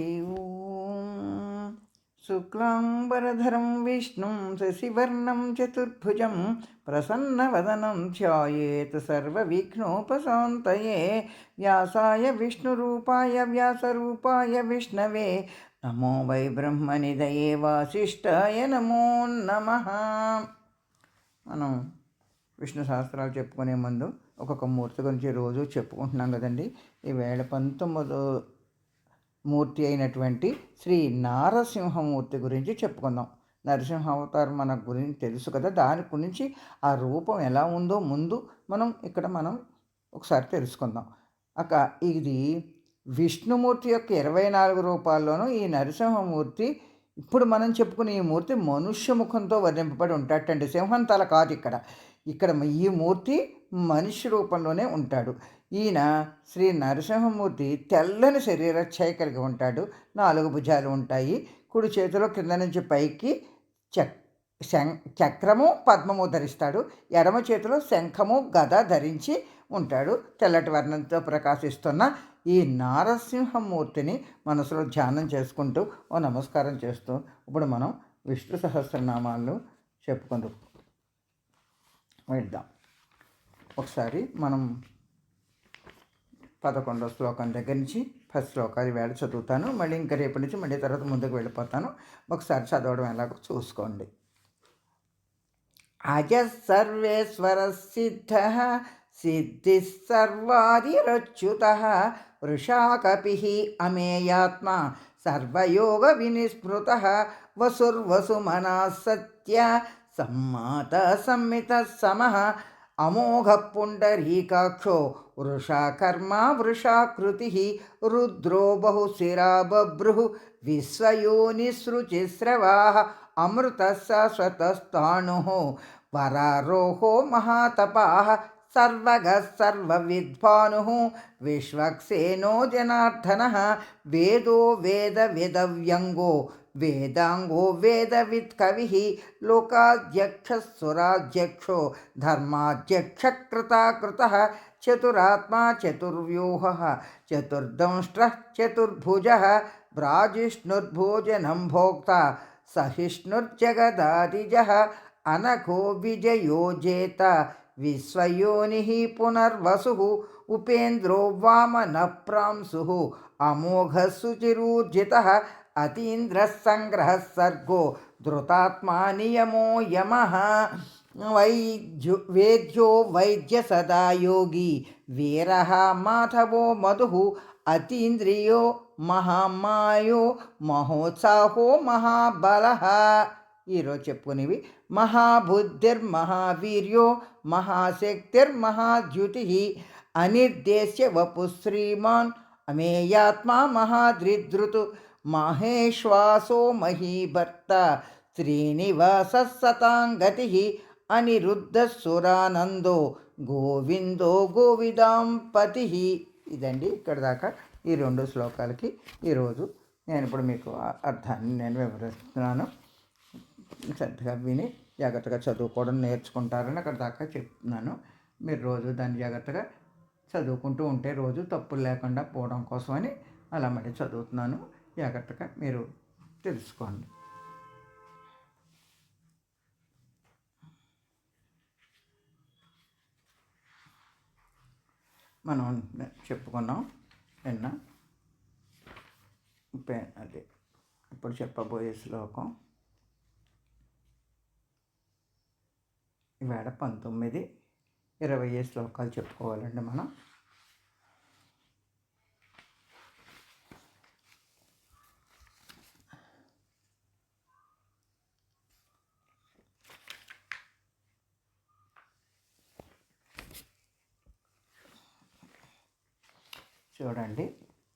ఓం శుక్లాంబరధరం విష్ణుం శశివర్ణం చతుర్భుజం ప్రసన్నవదనం ధ్యాయేత్ సర్వవిఘ్నోపశాంతయే వ్యాసాయ విష్ణురూపాయ వ్యాసరూపాయ విష్ణవే నమో వై బ్రహ్మనిదయే వాసిష్ఠాయ నమో నమ మనం విష్ణు సహస్రాలు చెప్పుకునే ముందు ఒక్కొక్క మూర్తి గురించి రోజు చెప్పుకుంటున్నాం కదండి. ఈవేళ పంతొమ్మిదో మూర్తి అయినటువంటి శ్రీ నారసింహమూర్తి గురించి చెప్పుకుందాం. నరసింహ అవతారం మన గురించి తెలుసు కదా దాని గురించి ఆ రూపం ఎలా ఉందో ముందు మనం ఇక్కడ మనం ఒకసారి తెలుసుకుందాం. అక్క ఇది విష్ణుమూర్తి యొక్క ఇరవై నాలుగు రూపాల్లోనూ ఈ నరసింహమూర్తి ఇప్పుడు మనం చెప్పుకునే ఈ మూర్తి మనుష్య ముఖంతో వర్ణింపబడి ఉంటాటండి సింహం తల కాదు ఇక్కడ. ఇక్కడ ఈ మూర్తి మనిషి రూపంలోనే ఉంటాడు. ఈయన శ్రీ నరసింహమూర్తి తెల్లని శరీరఛాయ కలిగి ఉంటాడు. నాలుగు భుజాలు ఉంటాయి. కుడి చేతిలో కింద నుంచి పైకి చక్ చక్రము పద్మము ధరిస్తాడు. ఎడమ చేతిలో శంఖము గద ధరించి ఉంటాడు. తెల్లటి వర్ణంతో ప్రకాశిస్తున్న ఈ నారసింహమూర్తిని మనసులో ధ్యానం చేసుకుంటూ ఓ నమస్కారం చేస్తూ ఇప్పుడు మనం విష్ణు సహస్రనామాలను చెప్పుకుందాం వెళ్దాం. ఒకసారి మనం పదకొండో శ్లోకం దగ్గర నుంచి ఫస్ట్ శ్లోకాలు వేళ చదువుతాను. మళ్ళీ ఇంకా రేపటి నుంచి మళ్ళీ తర్వాత ముందుకు వెళ్ళిపోతాను. ఒకసారి చదవడం ఎలాగో చూసుకోండి. అజ సర్వేశ్వర సిద్ధ సిద్ధి సర్వాదిరచ్యుత వృషాకపి అమేయాత్మ సర్వయోగ వినిస్మృత వసుర్వసుమనా సత్య సమ్మాత సమ్మిత సమః అమోఘ పుండరీకాక్షో వృషాకర్మ వృషాకృతి రుద్రో బహుశిరా బభ్రు విశ్వయోనిసృచిస్రవా అమృత శాశ్వతస్థాణు వరారోహో మహాతపా సర్వగ సర్వవిద్వాను విశ్వక్సేనో జనార్దన వేదో వేద వేదవ్యంగో वेदाङ्गो वेदवित् कविः लोकाध्यक्षस्वराध्यक्षो धर्माध्यक्षकृता कृतः चतुरात्मा चतुर्व्यूह चतुर्दंष्ट चतुर्भुज ब्राजिष्णुर्भोजन भोक्ता सहिष्णुर्जगदादिजः अनको विजयो जेत विश्वयोनि पुनर्वसु उपेन्द्रो वामनप्रांसुः अमोघसुचिरूर्जितः అతీంద్రస్సంగ్రహ సర్గో ధృతాత్మా నియమో యమ వైద్యు వేద్యో వైద్య సదా యోగి వీర మాధవో మధు అతీంద్రియో మహామాయో మహోత్సాహో మహాబల ఈరోజు చెప్పుకునేవి మహాబుద్ధిర్మహావీర్యో మహాశక్తిర్మహాద్యుతి అనిర్దేశ్య వపు శ్రీమాన్ అమేయాత్మా మహాద్రిద్రుతు। మహేశ్వాసో మహీభర్త శ్రీనివాస సతాంగతి అనిరుద్ధ సురానందో గోవిందో గోవిదాంపతి. ఇదండి ఇక్కడ దాకా ఈ రెండు శ్లోకాలకి ఈరోజు నేను ఇప్పుడు మీకు అర్థాన్ని నేను వివరిస్తున్నాను. శ్రద్ధగా విని జాగ్రత్తగా చదువుకోవడం నేర్చుకుంటారని అక్కడ దాకా చెప్తున్నాను. మీరు రోజు దాన్ని జాగ్రత్తగా చదువుకుంటూ ఉంటే రోజు తప్పులు లేకుండా పోవడం కోసమని అలా మళ్ళీ చదువుతున్నాను. జాగ్రత్తగా మీరు తెలుసుకోండి. మనం చెప్పుకున్నాం నిన్న. అదే ఇప్పుడు చెప్పబోయే శ్లోకం. ఈవేళ పంతొమ్మిది ఇరవై శ్లోకాలు చెప్పుకోవాలండి మనం. చూడండి.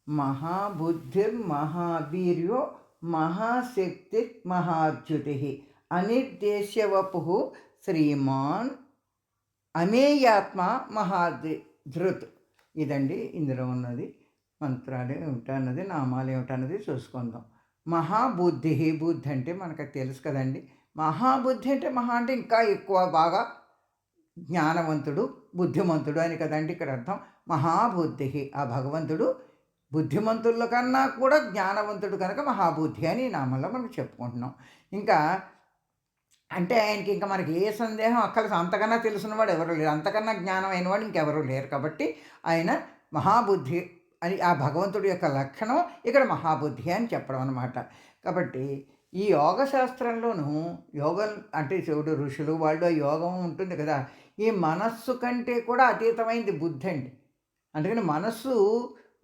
మహాబుద్ధిర్ మహావీర్యో మహాశక్తి మహాద్యుతి అనిర్దేశ్యవపు శ్రీమాన్ అమేయాత్మ మహాధృత్ ఇదండి ఇందులో ఉన్నది మంత్రాలు ఏమిటన్నది నామాలు ఏమిటన్నది చూసుకుందాం. మహాబుద్ధి బుద్ధి అంటే మనకు తెలుసు కదండి. మహాబుద్ధి అంటే మహా అంటే ఇంకా ఎక్కువ బాగా జ్ఞానవంతుడు బుద్ధిమంతుడు అని కదండి ఇక్కడ అర్థం. మహాబుద్ధి ఆ భగవంతుడు బుద్ధిమంతుల కన్నా కూడా జ్ఞానవంతుడు కనుక మహాబుద్ధి అని ఈ నామంలో మనం చెప్పుకుంటున్నాం. ఇంకా అంటే ఆయనకి ఇంకా మనకి ఏ సందేహం అక్కడికి అంతకన్నా తెలిసినవాడు ఎవరు లేరు. అంతకన్నా జ్ఞానం అయినవాడు ఇంకెవరూ లేరు కాబట్టి ఆయన మహాబుద్ధి అని ఆ భగవంతుడి యొక్క లక్షణం ఇక్కడ మహాబుద్ధి అని చెప్పడం అనమాట కాబట్టి ఈ యోగ శాస్త్రంలోనూ యోగం అంటే శివుడు ఋషులు వాళ్ళు యోగం ఉంటుంది కదా. ఈ మనస్సు కంటే కూడా అతీతమైంది బుద్ధి అండి. అందుకని మనస్సు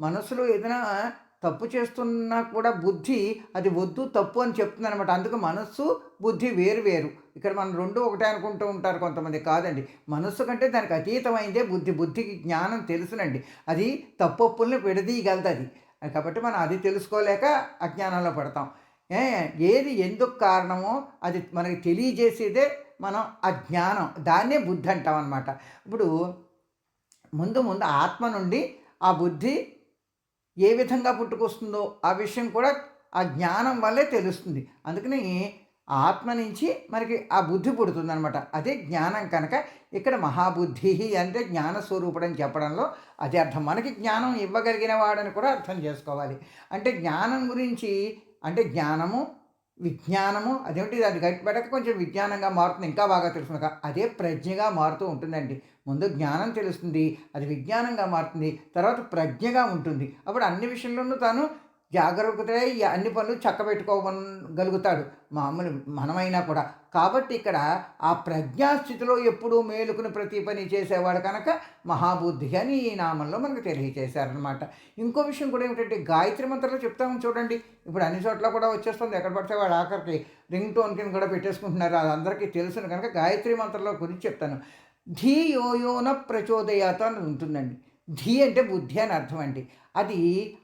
మనస్సులో ఏదైనా తప్పు చేస్తున్నా కూడా బుద్ధి అది వద్దు తప్పు అని చెప్తుంది అనమాట అందుకు మనస్సు బుద్ధి వేరు వేరు. ఇక్కడ మనం రెండు ఒకటే అనుకుంటూ ఉంటారు కొంతమంది. కాదండి. మనస్సు కంటే దానికి అతీతమైందే బుద్ధి. బుద్ధికి జ్ఞానం తెలుసునండి. అది తప్పొప్పుల్ని విడదీయగలుగుతుంది కాబట్టి మనం అది తెలుసుకోలేక అజ్ఞానంలో పడతాం. ఏ ఏది ఎందుకు కారణమో అది మనకి తెలియజేసేదే మనం అజ్ఞానం. దాన్నే బుద్ధి అంటాం అనమాట ఇప్పుడు ముందు ముందు ఆత్మ నుండి ఆ బుద్ధి ఏ విధంగా పుట్టుకొస్తుందో ఆ విషయం కూడా ఆ జ్ఞానం వల్లే తెలుస్తుంది. అందుకని ఆత్మ నుంచి మనకి ఆ బుద్ధి పుడుతుంది అనమాట అదే జ్ఞానం కనుక ఇక్కడ మహాబుద్ధి అంటే జ్ఞానస్వరూపుడు అని చెప్పడంలో అదే అర్థం. మనకి జ్ఞానం ఇవ్వగలిగిన వాడని కూడా అర్థం చేసుకోవాలి. అంటే జ్ఞానం గురించి అంటే జ్ఞానము విజ్ఞానము అదేమిటి? అది గట్టిపెట్టక కొంచెం విజ్ఞానంగా మారుతుంది. ఇంకా బాగా తెలుస్తుంది అదే ప్రజ్ఞగా మారుతూ ఉంటుందండి. ముందు జ్ఞానం తెలుస్తుంది అది విజ్ఞానంగా మారుతుంది తర్వాత ప్రజ్ఞగా ఉంటుంది. అప్పుడు అన్ని విషయంలోనూ తాను జాగరూకతే అన్ని పనులు చక్కబెట్టుకోగలుగుతాడు. మామూలు మనమైనా కూడా. కాబట్టి ఇక్కడ ఆ ప్రజ్ఞాస్థితిలో ఎప్పుడూ మేలుకుని ప్రతి పని చేసేవాడు కనుక మహాబుద్ధి అని ఈ నామంలో మనకు తెలియజేశారనమాట ఇంకో విషయం కూడా ఏమిటంటే గాయత్రి మంత్రంలో చెప్తాము చూడండి. ఇప్పుడు అన్ని చోట్ల కూడా వచ్చేస్తుంది. ఎక్కడ పడితే వాడు ఆఖరికి రింగ్ టోన్ కింద కూడా పెట్టేసుకుంటున్నారు. అది అందరికీ తెలుసును కనుక గాయత్రి మంత్రంలో గురించి చెప్తాను. ధీ యోయోన ప్రచోదయాత అని ఉంటుందండి. ధీ అంటే బుద్ధి అని అర్థం అండి. అది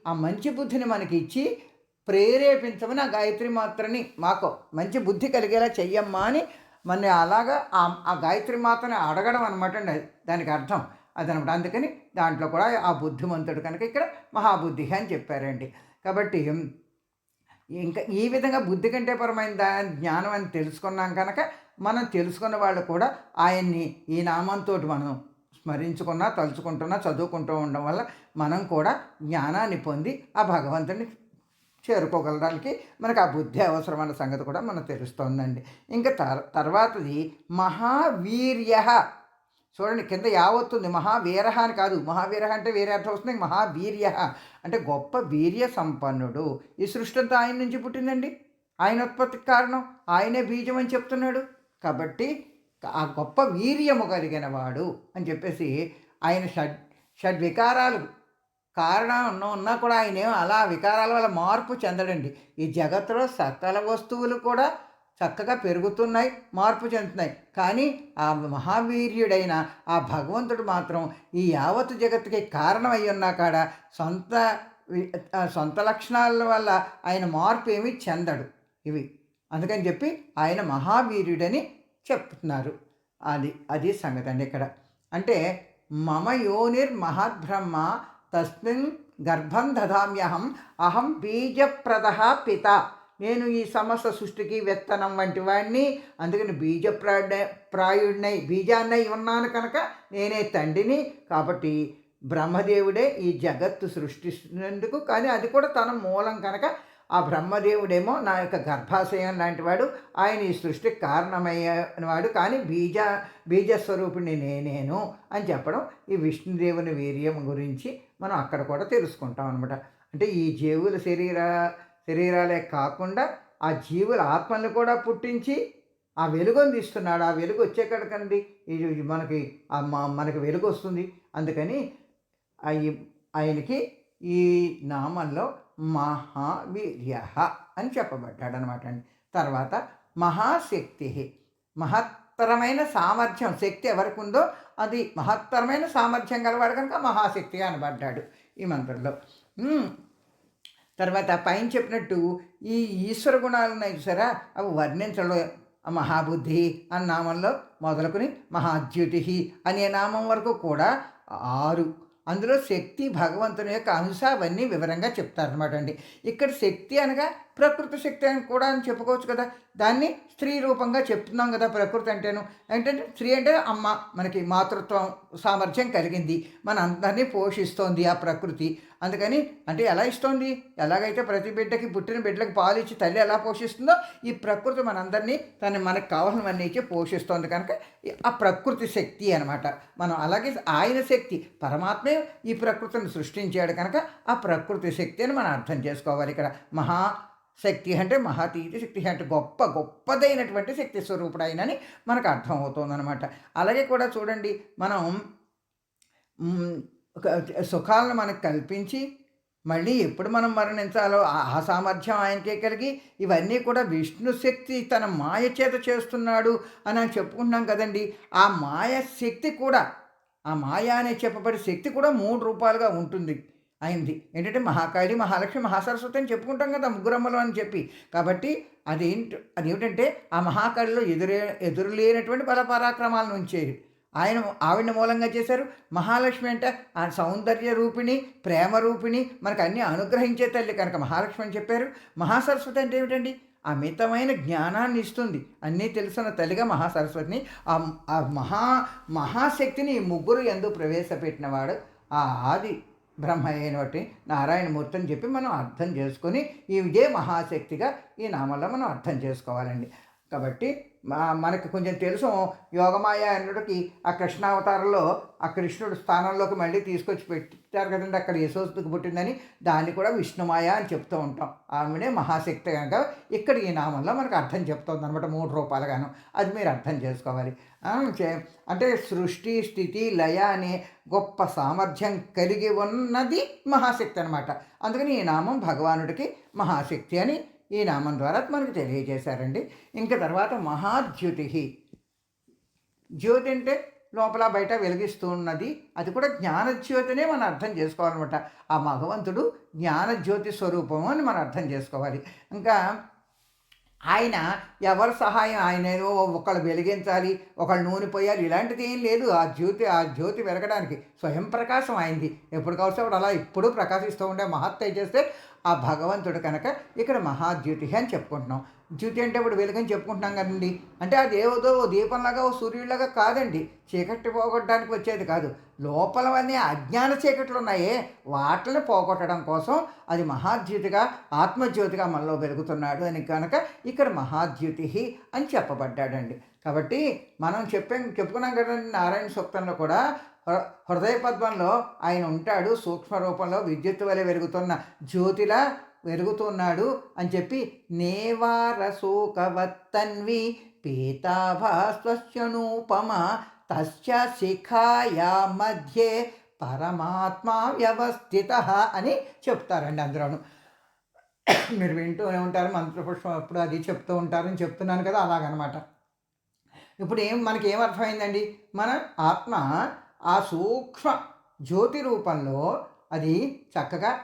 ఆ మంచి బుద్ధిని మనకి ఇచ్చి ప్రేరేపించమని ఆ గాయత్రి మాత్రని మాకు మంచి బుద్ధి కలిగేలా చెయ్యమ్మా అని మన అలాగా ఆ గాయత్రి మాత్రని అడగడం అనమాట అండి దానికి అర్థం అదనమాట. అందుకని దాంట్లో కూడా ఆ బుద్ధిమంతుడు కనుక ఇక్కడ మహాబుద్ధి అని చెప్పారండి. కాబట్టి ఇంకా ఈ విధంగా బుద్ధి కంటే పరమైన దాని జ్ఞానం అని తెలుసుకున్నాం కనుక మనం తెలుసుకున్న వాళ్ళు కూడా ఆయన్ని ఈ నామంతో మనం స్మరించుకున్నా తలుచుకుంటున్నా చదువుకుంటూ ఉండడం వల్ల మనం కూడా జ్ఞానాన్ని పొంది ఆ భగవంతుని చేరుకోగలడానికి మనకు ఆ బుద్ధి అవసరమైన సంగతి కూడా మనకు తెలుస్తోందండి. ఇంకా తర్ తర్వాతది మహావీర్య. చూడండి కింద యావత్తుంది మహావీర అని కాదు. మహావీర అంటే వేరే అర్థం వస్తుంది. మహావీర్య. అంటే గొప్ప వీర్య సంపన్నుడు. ఈ సృష్టి అంతా ఆయన నుంచి పుట్టిందండి. ఆయన ఉత్పత్తికి కారణం. ఆయనే బీజం అని చెప్తున్నాడు. కాబట్టి ఆ గొప్ప వీర్యము కలిగిన వాడు అని చెప్పేసి ఆయన షడ్ షడ్వికారాలు. కారణం ఉన్నా కూడా ఆయన అలా వికారాల వల్ల మార్పు చెందడండి. ఈ జగత్తులో సకల వస్తువులు కూడా చక్కగా పెరుగుతున్నాయి మార్పు చెందుతున్నాయి. కానీ ఆ మహావీర్యుడైన ఆ భగవంతుడు మాత్రం ఈ యావత్ జగత్తుకి కారణమై ఉన్నా కాడ సొంత సొంత లక్షణాల వల్ల ఆయన మార్పు ఏమీ చెందడు. ఇవి. అందుకని చెప్పి ఆయన మహావీరుడని చెప్తున్నారు. అది అది సంగతి అండి ఇక్కడ. అంటే మమ యోనిర్ మహద్బ్రహ్మ తస్మిన్ గర్భం దదామ్యహం అహం బీజప్రద పిత. నేను ఈ సమస్త సృష్టికి విత్తనం వంటి వాడిని అందుకని బీజ ప్రాయుడినై బీజాన్నై ఉన్నాను కనుక నేనే తండ్రిని. కాబట్టి బ్రహ్మదేవుడే ఈ జగత్తు సృష్టిస్తున్నందుకు కానీ అది కూడా తన మూలం కనుక ఆ బ్రహ్మదేవుడేమో నా యొక్క గర్భాశయం లాంటి వాడు ఆయన ఈ సృష్టికి కారణమయ్యేవాడు కానీ బీజ బీజస్వరూపిణి నేనేను అని చెప్పడం ఈ విష్ణుదేవుని వీర్యం గురించి మనం అక్కడ కూడా తెలుసుకుంటాం అనమాట అంటే ఈ జీవుల శరీర శరీరాలే కాకుండా ఆ జీవుల ఆత్మల్ని కూడా పుట్టించి ఆ వెలుగుని అందిస్తున్నాడు ఆ వెలుగు వచ్చేకడకండి ఇది మనకి మనకి వెలుగు వస్తుంది అందుకని ఆయనకి ఈ నామంలో మహావీర్య అని చెప్పబడ్డాడు అనమాట అండి. తర్వాత మహాశక్తి మహత్తరమైన సామర్థ్యం శక్తి ఎవరికి ఉందో అది మహత్తరమైన సామర్థ్యం గలవాడు కనుక మహాశక్తిగా అనబడ్డాడు ఈ మంత్రంలో. తర్వాత పైన చెప్పినట్టు ఈ ఈశ్వర గుణాలు ఉన్నాయి చూసారా? అవి వర్ణించడం మహాబుద్ధి అన్న నామంలో మొదలుకొని మహాద్యుతి అనే నామం వరకు కూడా ఆరు అందులో శక్తి భగవంతుని యొక్క అంశ అవన్నీ వివరంగా చెప్తారనమాట అండి. ఇక్కడ శక్తి అనగా ప్రకృతి శక్తి అని కూడా అని చెప్పుకోవచ్చు కదా. దాన్ని స్త్రీ రూపంగా చెప్తున్నాం కదా ప్రకృతి అంటేను. ఏంటంటే స్త్రీ అంటే అమ్మ మనకి మాతృత్వం సామర్థ్యం కలిగింది. మన అందరినీ పోషిస్తోంది ఆ ప్రకృతి. అందుకని అంటే ఎలా ఇస్తోంది? ఎలాగైతే ప్రతి బిడ్డకి పుట్టిన బిడ్డలకు పాలు ఇచ్చి తల్లి ఎలా పోషిస్తుందో ఈ ప్రకృతి మనందరినీ తను మనకు కావాల్సినవన్నీ ఇచ్చి పోషిస్తోంది కనుక ఆ ప్రకృతి శక్తి అనమాట మనం అలాగే ఆయన శక్తి పరమాత్మే ఈ ప్రకృతిని సృష్టించాడు కనుక ఆ ప్రకృతి శక్తి అని మనం అర్థం చేసుకోవాలి ఇక్కడ. మహా శక్తి అంటే మహాతీతి శక్తి అంటే గొప్ప గొప్పదైనటువంటి శక్తి స్వరూపుడు ఆయనని మనకు అర్థం అవుతుందన్నమాట అలాగే కూడా చూడండి మనం సుఖాలను మనకు కల్పించి మళ్ళీ ఎప్పుడు మనం మరణించాలో ఆ సామర్థ్యం ఆయనకే కలిగి ఇవన్నీ కూడా విష్ణు శక్తి తన మాయ చేత చేస్తున్నాడు అని అని చెప్పుకుంటున్నాం కదండి. ఆ మాయ శక్తి కూడా ఆ మాయ అనే చెప్పబడే శక్తి కూడా మూడు రూపాలుగా ఉంటుంది. అయింది. ఏంటంటే మహాకాళి మహాలక్ష్మి మహాసరస్వతి అని చెప్పుకుంటాం కదా ముగ్గురమ్మలు అని చెప్పి. కాబట్టి అదేంటి అదేమిటంటే ఆ మహాకాళిలో ఎదురే ఎదురు లేనటువంటి బల పరాక్రమాలను ఉంచేది ఆయన ఆవిడ మూలంగా చేశారు. మహాలక్ష్మి అంటే ఆ సౌందర్య రూపిణి ప్రేమ రూపిణి మనకు అన్నీ అనుగ్రహించే తల్లి కనుక మహాలక్ష్మి అని చెప్పారు. మహాసరస్వతి అంటే ఏమిటండి? అమితమైన జ్ఞానాన్ని ఇస్తుంది. అన్నీ తెలుసున్న తల్లిగా మహాసరస్వతిని. ఆ మహా మహాశక్తిని ముగ్గురు ఎందు ప్రవేశపెట్టినవాడు ఆ ఆది బ్రహ్మ అయినటువంటి నారాయణమూర్తి అని చెప్పి మనం అర్థం చేసుకొని ఈ ఇదే మహాశక్తిగా ఈ నామంలో మనం అర్థం చేసుకోవాలండి. కాబట్టి మనకి కొంచెం తెలుసు. యోగమాయ అన్నుడికి ఆ కృష్ణావతారంలో ఆ కృష్ణుడు స్థానంలోకి మళ్ళీ తీసుకొచ్చి పెట్టారు కదండి. అక్కడ యశోస్తుకు పుట్టిందని దాన్ని కూడా విష్ణుమాయ అని చెప్తూ ఉంటాం. ఆమెనే మహాశక్తి కనుక ఇక్కడ ఈ నామంలో మనకు అర్థం చెప్తుంది అనమాట మూడు రూపాయలుగాను అది మీరు అర్థం చేసుకోవాలి. చే- అంటే సృష్టి స్థితి లయ అనే గొప్ప సామర్థ్యం కలిగి ఉన్నది మహాశక్తి అనమాట అందుకని ఈ నామం భగవానుడికి మహాశక్తి అని ఈ నామం ద్వారా మనకు తెలియజేశారండి. ఇంకా తర్వాత మహాద్యుతి. జ్యోతి అంటే లోపల బయట వెలిగిస్తూ ఉన్నది అది కూడా జ్ఞానజ్యోతినే మనం అర్థం చేసుకోవాలన్నమాట. ఆ భగవంతుడు జ్ఞానజ్యోతి స్వరూపము అని మనం అర్థం చేసుకోవాలి. ఇంకా ఆయన ఎవరి సహాయం ఆయన ఏదో ఒకళ్ళు వెలిగించాలి ఒకళ్ళు నూనె పోయాలి ఇలాంటిది ఏం లేదు. ఆ జ్యోతి ఆ జ్యోతి వెలగడానికి స్వయం ప్రకాశం అయింది ఎప్పుడు కావచ్చు అప్పుడు అలా ఎప్పుడూ ప్రకాశిస్తూ ఉండే మహత్తయ చేస్తే ఆ భగవంతుడు కనుక ఇక్కడ మహాద్యుతి అని చెప్పుకుంటున్నాం. జ్యోతి అంటే ఇప్పుడు వెలుగని చెప్పుకుంటున్నాం కదండి. అంటే అది ఏదో ఓ దీపంలాగా ఓ సూర్యుడిలాగా కాదండి. చీకటి పోగొట్టడానికి వచ్చేది కాదు. లోపలవన్నీ అజ్ఞాన చీకట్లు ఉన్నాయే. వాటిని పోగొట్టడం కోసం అది మహాద్యుతిగా ఆత్మజ్యోతిగా మనలో వెలుగుతున్నాడు అని కనుక ఇక్కడ మహాద్యుతి అని చెప్పబడ్డాడండి. కాబట్టి మనం చెప్పాం చెప్పుకున్నాం కదండి నారాయణ సూక్తంలో కూడా హృదయ పద్మంలో ఆయన ఉంటాడు సూక్ష్మ రూపంలో విద్యుత్ వలె వెలుగుతున్న జ్యోతిలా వెలుగుతున్నాడు అని చెప్పి నేవారసూకవత్తన్వి పీతాభాస్వస్యనూపమ తస్య శిఖాయా మధ్యే పరమాత్మ వ్యవస్థిత అని చెప్తారండి అందులోను మీరు వింటూనే ఉంటారు మంత్రపుష్పం అప్పుడు అది చెప్తూ ఉంటారని చెప్తున్నాను కదా అలాగనమాట. ఇప్పుడు ఏం మనకి ఏం అర్థమైందండి? మన ఆత్మ ఆ సూక్ష్మ జ్యోతి రూపంలో అది చక్కగా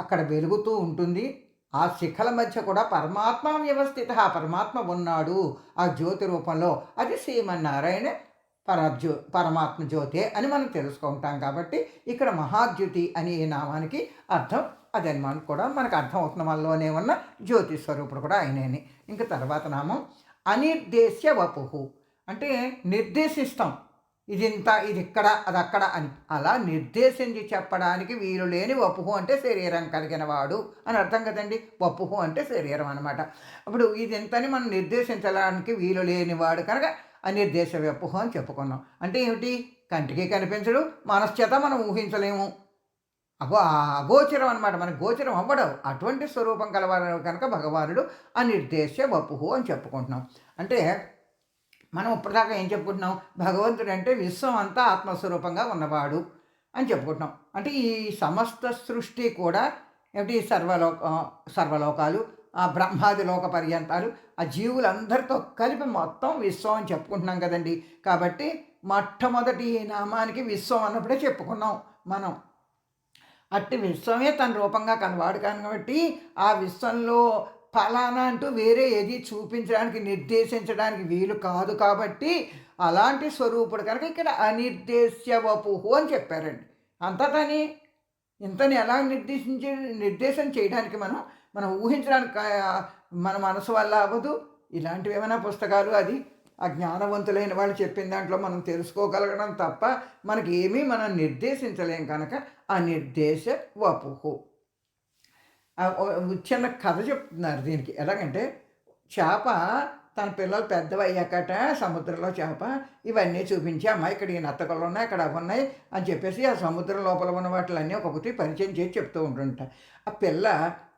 అక్కడ వెలుగుతూ ఉంటుంది. ఆ శిఖల మధ్య కూడా పరమాత్మ వ్యవస్థిత ఆ పరమాత్మ ఉన్నాడు ఆ జ్యోతి రూపంలో. అది శ్రీమన్నారాయణ పరజ్యో పరమాత్మ జ్యోతే అని మనం తెలుసుకుంటాం కాబట్టి ఇక్కడ మహాద్యుతి అనే ఈ నామానికి అర్థం అదనమాట కూడా. మనకు అర్థం అవుతున్న మనలోనే ఉన్న జ్యోతి స్వరూపుడు కూడా ఆయనని. ఇంకా తర్వాత నామం అనిర్దేశ్య వపుహు అంటే నిర్దేశిస్తాం. ఇది ఇంత ఇది ఇక్కడ అది అక్కడ అని. అలా నిర్దేశించి చెప్పడానికి వీలు లేని వపుహు అంటే శరీరం కలిగిన వాడు అని అర్థం కదండి? వపుహు అంటే శరీరం అనమాట అప్పుడు ఇది ఎంతని మనం నిర్దేశించడానికి వీలు లేని వాడు కనుక అనిర్దేశ వపుహు అని చెప్పుకున్నాం. అంటే ఏమిటి? కంటికి కనిపించడు మనశ్చేత మనం ఊహించలేము. అగో అగోచరం అనమాట మనకు గోచరం అవ్వడం. అటువంటి స్వరూపం కలవారు కనుక భగవానుడు అనిర్దేశ వపుహు అని చెప్పుకుంటున్నాం. అంటే మనం ఇప్పటిదాకా ఏం చెప్పుకుంటున్నాం? భగవంతుడు అంటే విశ్వం అంతా ఆత్మస్వరూపంగా ఉన్నవాడు అని చెప్పుకుంటున్నాం. అంటే ఈ సమస్త సృష్టి కూడా ఏమిటి? సర్వలోక సర్వలోకాలు ఆ బ్రహ్మాది లోక పర్యంతాలు ఆ జీవులందరితో కలిపి మొత్తం విశ్వం అని చెప్పుకుంటున్నాం కదండి. కాబట్టి మొట్టమొదటి ఈ నామానికి విశ్వం అన్నప్పుడే చెప్పుకున్నాం మనం. అట్టి విశ్వమే తన రూపంగా కనవాడు కాబట్టి ఆ విశ్వంలో ఫలానా అంటూ వేరే ఏది చూపించడానికి నిర్దేశించడానికి వీలు కాదు కాబట్టి అలాంటి స్వరూపుడు కనుక ఇక్కడ అనిర్దేశ్య వపుహు అని చెప్పారండి. అంతటని ఇంతని ఎలా నిర్దేశించే నిర్దేశం చేయడానికి మనం మనం ఊహించడానికి మన మనసు వల్ల అవ్వదు. ఇలాంటివి ఏమైనా పుస్తకాలు అది ఆ జ్ఞానవంతులైన వాళ్ళు చెప్పిన దాంట్లో మనం తెలుసుకోగలగడం తప్ప మనకి ఏమీ మనం నిర్దేశించలేం కనుక అనిర్దేశ వపుహు చిన్న కథ చెప్తున్నారు దీనికి. ఎలాగంటే చేప తన పిల్లలు పెద్దవయ్యాకట సముద్రంలో చేప ఇవన్నీ చూపించి అమ్మ ఇక్కడ ఈ నత్తకలు ఉన్నాయి అక్కడ అవి ఉన్నాయి అని చెప్పేసి ఆ సముద్రం లోపల ఉన్న వాటిలన్నీ ఒక్కొక్కటి పరిచయం చేసి చెప్తూ ఉంటుంట ఆ పిల్ల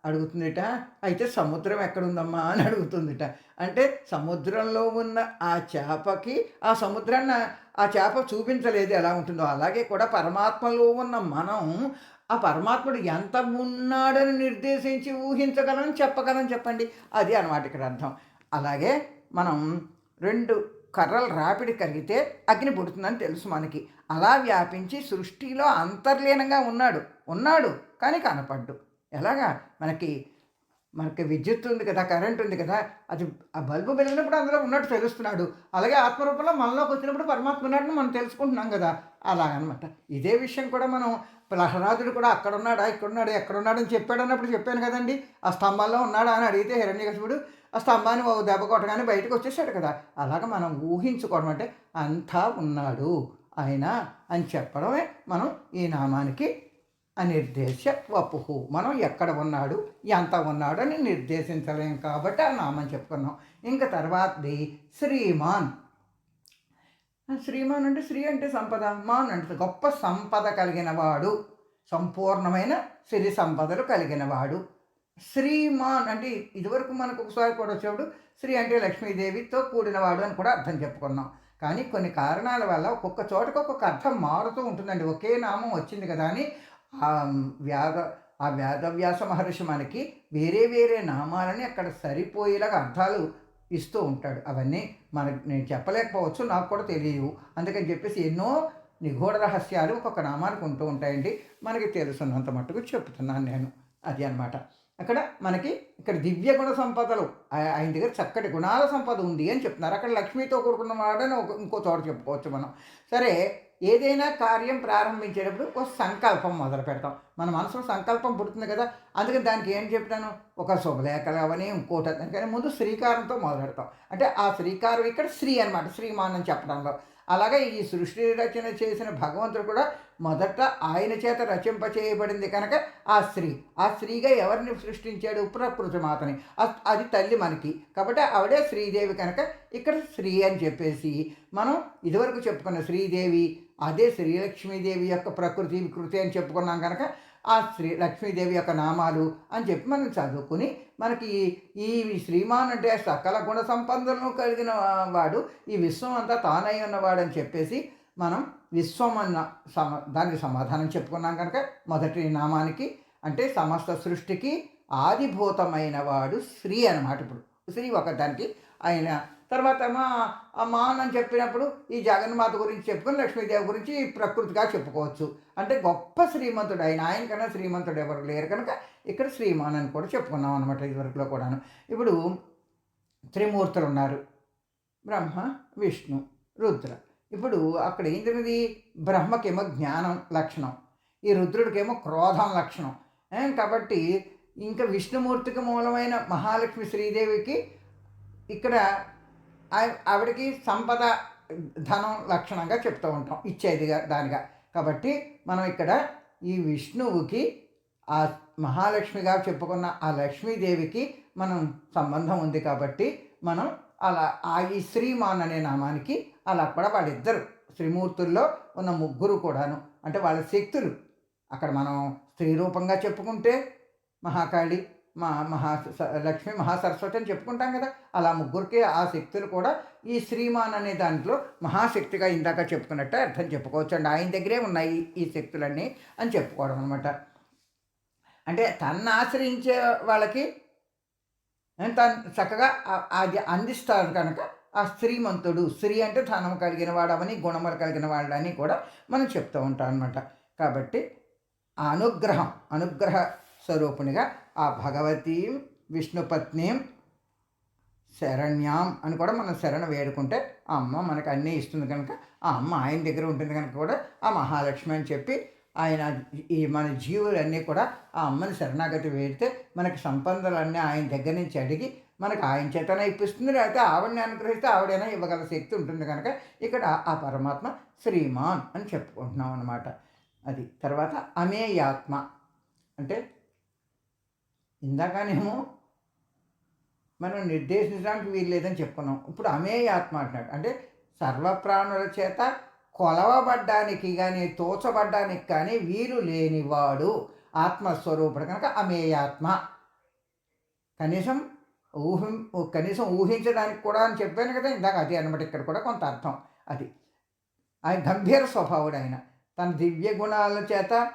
అడుగుతుందిట అయితే సముద్రం ఎక్కడుందమ్మా అని అడుగుతుందిట. అంటే సముద్రంలో ఉన్న ఆ చేపకి ఆ సముద్రాన్ని ఆ చేప చూపించలేదు ఎలా ఉంటుందో. అలాగే కూడా పరమాత్మలో ఉన్న మనం ఆ పరమాత్ముడు ఎంత ఉన్నాడని నిర్దేశించి ఊహించగలం చెప్పగలం చెప్పండి. అది అనమాట ఇక్కడ అర్థం. అలాగే మనం రెండు కర్రలు రాపిడి కలిగితే అగ్ని పుడుతుందని తెలుసు మనకి. అలా వ్యాపించి సృష్టిలో అంతర్లీనంగా ఉన్నాడు. ఉన్నాడు కానీ కనపడ్డు. ఎలాగా? మనకి మనకి విద్యుత్ ఉంది కదా కరెంట్ ఉంది కదా అది ఆ బల్బు వెలిగినప్పుడు అందులో ఉన్నట్టు తెలుస్తున్నాడు. అలాగే ఆత్మరూపంలో మనలోకి వచ్చినప్పుడు పరమాత్మ ఉన్నాడని మనం తెలుసుకుంటున్నాం కదా అలాగనమాట. ఇదే విషయం కూడా మనం ప్రహ్లాదుడు కూడా అక్కడ ఉన్నాడా ఇక్కడ ఉన్నాడు ఎక్కడ ఉన్నాడు అని చెప్పాడు అన్నప్పుడు చెప్పాను కదండి. ఆ స్తంభంలో ఉన్నాడా అని అడిగితే హిరణ్యకశిపుడు ఆ స్తంభాన్ని ఓ దెబ్బ కొట్టగానే బయటకు వచ్చేసాడు కదా అలాగ మనం ఊహించుకోవడం అంటే అంతా ఉన్నాడు ఆయన అని చెప్పడమే మనం ఈ నామానికి అనిర్దేశ వపుహు మనం ఎక్కడ ఉన్నాడు? ఎంత ఉన్నాడు అని నిర్దేశించలేం కాబట్టి ఆ నామం చెప్పుకున్నాం. ఇంకా తర్వాతది శ్రీమాన్. శ్రీమాన్ అంటే శ్రీ అంటే సంపద. మాన్ అంటే గొప్ప సంపద కలిగిన వాడు సంపూర్ణమైన సిరి సంపదలు కలిగిన వాడు శ్రీమాన్ అంటే ఇదివరకు మనకు ఒకసారి కూడా వచ్చేవాడు శ్రీ అంటే లక్ష్మీదేవితో కూడినవాడు అని కూడా అర్థం చెప్పుకున్నాం. కానీ కొన్ని కారణాల వల్ల ఒక్కొక్క చోటకు ఒక్కొక్క అర్థం మారుతూ ఉంటుందండి. ఒకే నామం వచ్చింది కదా అని ఆ వ్యాధ ఆ వేదవ్యాస మహర్షి మనకి వేరే వేరే నామాలని అక్కడ సరిపోయేలాగా అర్థాలు ఇస్తూ ఉంటాడు. అవన్నీ మనకు నేను చెప్పలేకపోవచ్చు నాకు కూడా తెలియవు అందుకని చెప్పేసి ఎన్నో నిగూఢ రహస్యాలు ఒక్కొక్క నామానికి ఉంటూ ఉంటాయండి. మనకి తెలుసున్నంత మట్టుకు చెప్తున్నాను నేను. అది అన్నమాట. అక్కడ మనకి ఇక్కడ దివ్య గుణ సంపదలు. ఆయన దగ్గర చక్కటి గుణాల సంపద ఉంది అని చెప్తున్నారు. అక్కడ లక్ష్మితో కూడుకున్న వాడని ఒక ఇంకో చోట చెప్పుకోవచ్చు మనం. సరే ఏదైనా కార్యం ప్రారంభించేటప్పుడు ఒక సంకల్పం మొదలు పెడతాం. మన మనసులో సంకల్పం పుడుతుంది కదా అందుకని దానికి ఏం చెప్తాను? ఒక శుభలేఖలు అవని ఇంకోటి అందుకని కానీ ముందు శ్రీకారంతో మొదలు పెడతాం. అంటే ఆ శ్రీకారం ఇక్కడ శ్రీ అనమాట శ్రీమాన్ అని చెప్పడంలో. అలాగే ఈ సృష్టి రచన చేసిన భగవంతుడు కూడా మొదట ఆయన చేత రచింప చేయబడింది కనుక ఆ స్త్రీ. ఆ స్త్రీగా ఎవరిని సృష్టించాడు? ప్రకృతి మాతని. అది తల్లి మనకి. కాబట్టి ఆవిడే శ్రీదేవి కనుక ఇక్కడ స్త్రీ అని చెప్పేసి మనం ఇదివరకు చెప్పుకున్న శ్రీదేవి అదే శ్రీలక్ష్మీదేవి యొక్క ప్రకృతి వికృతి అని చెప్పుకున్నాం కనుక ఆ శ్రీ లక్ష్మీదేవి యొక్క నామాలు అని చెప్పి మనం చదువుకుని మనకి ఈ శ్రీమాన్ అంటే సకల గుణ సంపదలను కలిగిన వాడు ఈ విశ్వం అంతా తానై ఉన్నవాడు అని చెప్పేసి మనం విశ్వం అన్న సమ దానికి సమాధానం చెప్పుకున్నాం కనుక మొదటి నామానికి అంటే సమస్త సృష్టికి ఆదిభూతమైన వాడు శ్రీ అన్నమాట ఇప్పుడు. శ్రీ ఒక దానికి ఆయన తర్వాత మా ఆ మాన్ అని చెప్పినప్పుడు ఈ జగన్మాత గురించి చెప్పుకొని లక్ష్మీదేవి గురించి ప్రకృతిగా చెప్పుకోవచ్చు. అంటే గొప్ప శ్రీమంతుడు ఆయన. ఆయన కన్నా శ్రీమంతుడు ఎవరు లేరు కనుక ఇక్కడ శ్రీమాన్ అని కూడా చెప్పుకున్నాం అనమాట ఇదివరకులో కూడాను. ఇప్పుడు త్రిమూర్తులు ఉన్నారు. బ్రహ్మ విష్ణు రుద్ర. ఇప్పుడు అక్కడ ఏం జరిగింది బ్రహ్మకేమో జ్ఞానం లక్షణం. ఈ రుద్రుడికేమో క్రోధం లక్షణం. కాబట్టి ఇంకా విష్ణుమూర్తికి మూలమైన మహాలక్ష్మి శ్రీదేవికి ఇక్కడ ఆవిడకి సంపద ధనం లక్షణంగా చెప్తూ ఉంటాం. ఇచ్చేదిగా దానిగా. కాబట్టి మనం ఇక్కడ ఈ విష్ణువుకి ఆ మహాలక్ష్మిగా చెప్పుకున్న ఆ లక్ష్మీదేవికి మనం సంబంధం ఉంది కాబట్టి మనం అలా ఆ ఈ శ్రీమాన్ అనే నామానికి అలా కూడా వాళ్ళిద్దరు శ్రీమూర్తుల్లో ఉన్న ముగ్గురు కూడాను అంటే వాళ్ళ శక్తులు. అక్కడ మనం స్త్రీ రూపంగా చెప్పుకుంటే మహాకాళి మా మహా లక్ష్మి మహాసరస్వతి అని చెప్పుకుంటాం కదా. అలా ముగ్గురికి ఆ శక్తులు కూడా ఈ శ్రీమాన్ అనే దాంట్లో మహాశక్తిగా ఇందాక చెప్పుకున్నట్టు అర్థం చెప్పుకోవచ్చు అండి ఆయన దగ్గరే ఉన్నాయి ఈ శక్తులన్నీ అని చెప్పుకోవడం అనమాట అంటే తన్ను ఆశ్రయించే వాళ్ళకి తను చక్కగా అది అందిస్తారు కనుక ఆ శ్రీమంతుడు స్త్రీ అంటే ధనం కలిగిన వాడవని గుణములు కలిగిన వాడని కూడా మనం చెప్తూ ఉంటాం అనమాట కాబట్టి ఆ అనుగ్రహం అనుగ్రహ స్వరూపునిగా ఆ భగవతీం విష్ణుపత్ని శరణ్యాం అని కూడా మనం శరణ వేడుకుంటే ఆ అమ్మ మనకు అన్నీ ఇస్తుంది కనుక ఆ అమ్మ ఆయన దగ్గర ఉంటుంది కనుక కూడా ఆ మహాలక్ష్మి అని చెప్పి ఆయన ఈ మన జీవులన్నీ కూడా ఆ అమ్మని శరణాగతి వేడితే మనకి సంపదలన్నీ ఆయన దగ్గర నుంచి అడిగి మనకు ఆయన చేతనే ఇప్పిస్తుంది లేకపోతే ఆవిడని అనుగ్రహిస్తే ఆవిడైనా ఇవ్వగల శక్తి ఉంటుంది కనుక ఇక్కడ ఆ పరమాత్మ శ్రీమాన్ అని చెప్పుకుంటున్నాం అనమాట అది తర్వాత అమేయాత్మ అంటే ఇందాకనేమో మనం నిర్దేశించడానికి వీలు లేదని చెప్పుకున్నాం. ఇప్పుడు అమేయాత్మ అంటున్నాడు. అంటే సర్వప్రాణుల చేత కొలవబడ్డానికి కానీ తోచబడ్డానికి కానీ వీలు లేనివాడు ఆత్మస్వరూపుడు కనుక అమేయాత్మ కనీసం ఊహి కనీసం ఊహించడానికి కూడా అని చెప్పాను కదా ఇందాక అది అనమాట ఇక్కడ కూడా కొంత అర్థం అది. ఆయన గంభీర స్వభావుడు ఆయన. తన దివ్య గుణాల చేత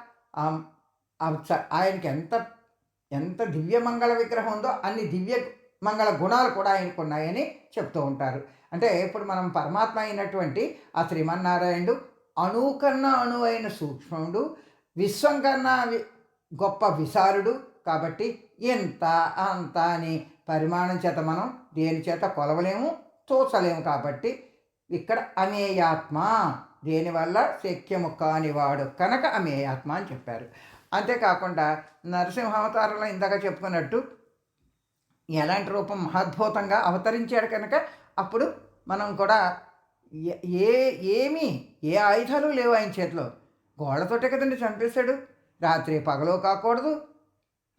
ఆయనకి ఎంత ఎంత దివ్య మంగళ విగ్రహం ఉందో అన్ని దివ్య మంగళ గుణాలు కూడా ఆయనకు ఉన్నాయని చెప్తూ ఉంటారు. అంటే ఇప్పుడు మనం పరమాత్మ అయినటువంటి ఆ శ్రీమన్నారాయణుడు అణువు కన్నా అణువు అయిన సూక్ష్ముడు విశ్వం కన్నా గొప్ప విశారుడు కాబట్టి ఎంత అంత అని పరిమాణం చేత మనం దేని చేత కొలవలేము తోచలేము కాబట్టి ఇక్కడ అమేయాత్మ దేనివల్ల శక్యము కానివాడు కనుక అమేయాత్మ అని చెప్పారు. అంతేకాకుండా నరసింహావతారంలో ఇందాక చెప్పుకున్నట్టు ఎలాంటి రూపం మహద్భుతంగా అవతరించాడు కనుక అప్పుడు మనం కూడా ఏ ఏమీ ఏ ఆయుధాలు లేవు ఆయన చేతిలో. గోళ్ళతోటే కదండి చంపేశాడు. రాత్రి పగలో కాకూడదు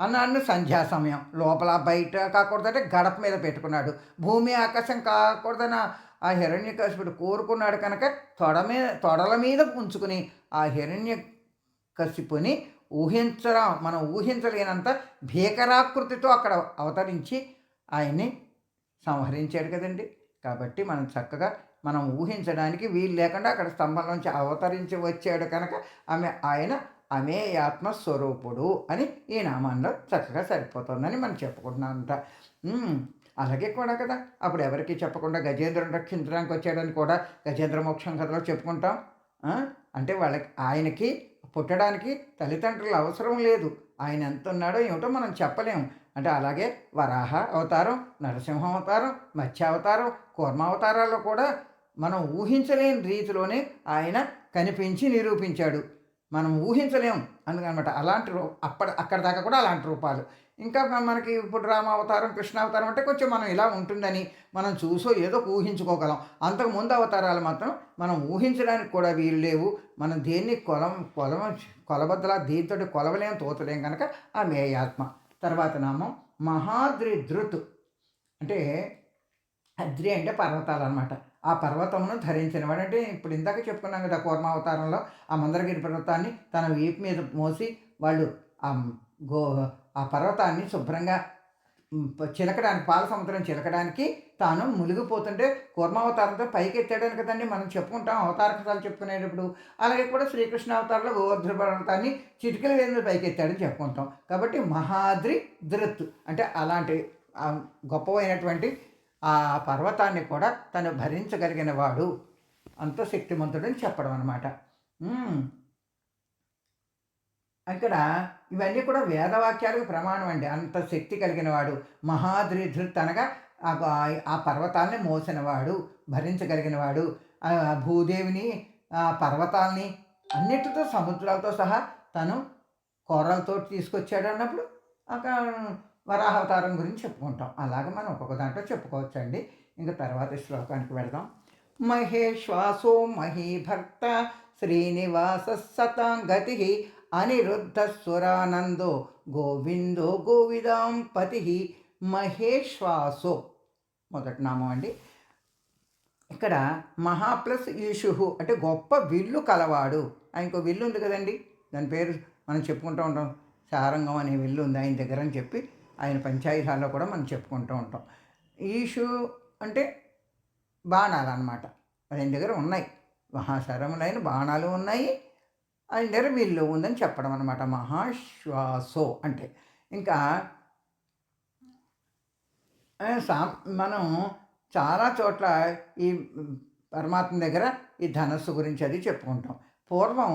అన్నాడు సంధ్యా సమయం. లోపల బయట కాకూడదంటే గడప మీద పెట్టుకున్నాడు. భూమి ఆకాశం కాకూడదని ఆ హిరణ్య కశిపుడు కోరుకున్నాడు కనుక తొడ మీద తొడల మీద ఉంచుకుని ఆ హిరణ్య కసిపుని ఊహించడం మనం ఊహించలేనంత భీకరాకృతితో అక్కడ అవతరించి ఆయన్ని సంహరించాడు కదండి. కాబట్టి మనం చక్కగా మనం ఊహించడానికి వీలు లేకుండా అక్కడ స్తంభం నుంచి అవతరించి వచ్చాడు కనుక ఆమె ఆయన అమే ఆత్మస్వరూపుడు అని ఈ నామంలో చక్కగా సరిపోతుందని మనం చెప్పుకుంటున్నామంట. అలాగే కూడా కదా. అప్పుడు ఎవరికి చెప్పకుండా గజేంద్రుని రక్షించడానికి వచ్చాడని కూడా గజేంద్ర మోక్షం కథలో చెప్పుకుంటాం. అంటే వాళ్ళకి ఆయనకి పుట్టడానికి తల్లిదండ్రులు అవసరం లేదు. ఆయన ఎంత ఉన్నాడో ఏమిటో మనం చెప్పలేము. అంటే అలాగే వరాహ అవతారం నరసింహ అవతారం మత్స్య అవతారం కూర్మ అవతారాల్లో కూడా మనం ఊహించలేని రీతిలోనే ఆయన కనిపించి నిరూపించాడు. మనం ఊహించలేం అందుకనమాట అలాంటి రూ అప్పటి అక్కడ దాకా కూడా అలాంటి రూపాలు. ఇంకా మనకి ఇప్పుడు రామావతారం కృష్ణావతారం అంటే కొంచెం మనం ఇలా ఉంటుందని మనం చూసో ఏదో ఊహించుకోగలం. అంతకు ముందు అవతారాలు మాత్రం మనం ఊహించడానికి కూడా వీలు లేవు. మనం దేన్ని కొలం కొలవ కొలబద్దలా దీంతో కొలవలేం తోతలేం కనుక ఆ మేయాత్మ. తర్వాత నామం మహాద్రి ధృత్ అంటే అద్రి అంటే పర్వతాలు అనమాట ఆ పర్వతమును ధరించినవాడు అంటే ఇప్పుడు ఇందాక చెప్పుకున్నాం కదా కూర్మావతారంలో ఆ మందరగిరి పర్వతాన్ని తన వీపు మీద మోసి వాళ్ళు ఆ గో ఆ పర్వతాన్ని శుభ్రంగా చిలకడానికి పాల సముద్రం చిలకడానికి తాను మునిగిపోతుంటే కూర్మావతారంతో పైకి ఎత్తాడని కదండి మనం చెప్పుకుంటాం అవతార కథలు చెప్పుకునేటప్పుడు. అలాగే కూడా శ్రీకృష్ణ అవతారంలో గోవర్ధన పర్వతాన్ని చిటికల వేద పైకి ఎత్తాడని చెప్పుకుంటాం. కాబట్టి మహాద్రి ధృత్ అంటే అలాంటి గొప్పవైనటువంటి ఆ పర్వతాన్ని కూడా తను భరించగలిగిన వాడు. అంత శక్తిమంతుడని చెప్పడం అనమాట ఇక్కడ ఇవన్నీ కూడా వేదవాక్యాలకు ప్రమాణం అండి. అంత శక్తి కలిగిన వాడు. మహాద్రిధృత్ అనగా ఆ పర్వతాలని మోసినవాడు భరించగలిగిన భూదేవిని ఆ పర్వతాల్ని అన్నిటితో సముద్రాలతో సహా తను కూరలతో తీసుకొచ్చాడు అన్నప్పుడు అక్కడ వరాహవతారం గురించి చెప్పుకుంటాం. అలాగే మనం ఒక్కొక్క దాంట్లో చెప్పుకోవచ్చండి. ఇంకా తర్వాత శ్లోకానికి వెళదాం. మహేశ్వాసో మహీభర్త శ్రీనివాస సతాంగతి అనిరుద్ధ స్వరానందో గోవిందో గోవిదాం పతి మహేశ్వాసో. మొదటి నామం అండి. ఇక్కడ మహా ప్లస్ అంటే గొప్ప విల్లు కలవాడు. ఆయనకు విల్లు ఉంది కదండి. దాని పేరు మనం చెప్పుకుంటూ ఉంటాం. సారంగం అనే విల్లు ఉంది ఆయన దగ్గర అని చెప్పి ఆయన పంచాయుధాల్లో కూడా మనం చెప్పుకుంటూ ఉంటాం. ఈషు అంటే బాణాలు అనమాట ఆయన దగ్గర ఉన్నాయి. మహాశరములైన బాణాలు ఉన్నాయి. ఆయన దగ్గర వీళ్ళు ఉందని చెప్పడం అనమాట మహాశ్వాసో అంటే. ఇంకా సా మనం చాలా చోట్ల ఈ పరమాత్మ దగ్గర ఈ ధనస్సు గురించి అది చెప్పుకుంటాం. పూర్వం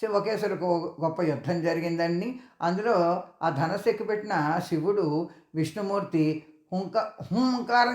శివకేశులకు గొప్ప యుద్ధం జరిగిందని అందులో ఆ ధనస్సు ఎక్కిపెట్టిన శివుడు విష్ణుమూర్తి హుంక హుంకారం